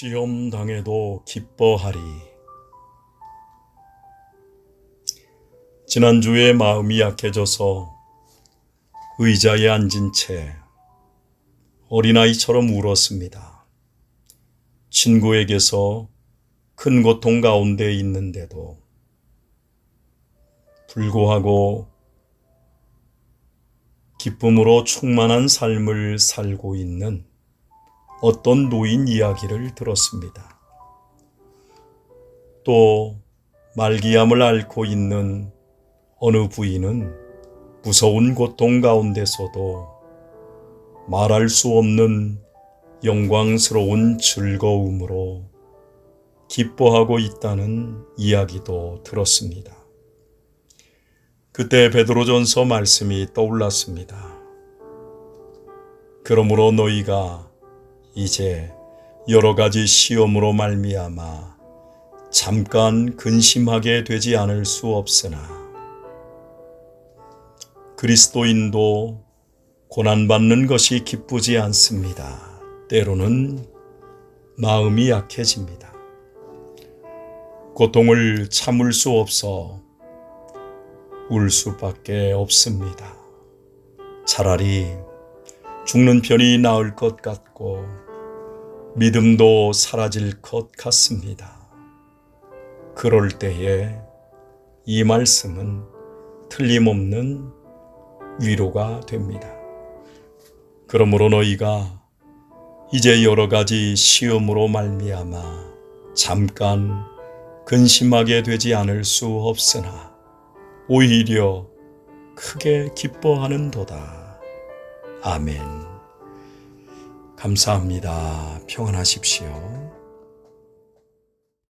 시험 당해도 기뻐하리. 지난주에 마음이 약해져서 의자에 앉은 채 어린아이처럼 울었습니다. 친구에게서 큰 고통 가운데 있는데도 불구하고 기쁨으로 충만한 삶을 살고 있는 어떤 노인 이야기를 들었습니다. 또 말기암을 앓고 있는 어느 부인은 무서운 고통 가운데서도 말할 수 없는 영광스러운 즐거움으로 기뻐하고 있다는 이야기도 들었습니다. 그때 베드로전서 말씀이 떠올랐습니다. 그러므로 너희가 이제 여러 가지 시험으로 말미암아 잠깐 근심하게 되지 않을 수 없으나 그리스도인도 고난받는 것이 기쁘지 않습니다. 때로는 마음이 약해집니다. 고통을 참을 수 없어 울 수밖에 없습니다. 차라리 죽는 편이 나을 것 같고 믿음도 사라질 것 같습니다. 그럴 때에 이 말씀은 틀림없는 위로가 됩니다. 그러므로 너희가 이제 여러 가지 시험으로 말미암아 잠깐 근심하게 되지 않을 수 없으나 오히려 크게 기뻐하는도다. 아멘. 감사합니다. 평안하십시오.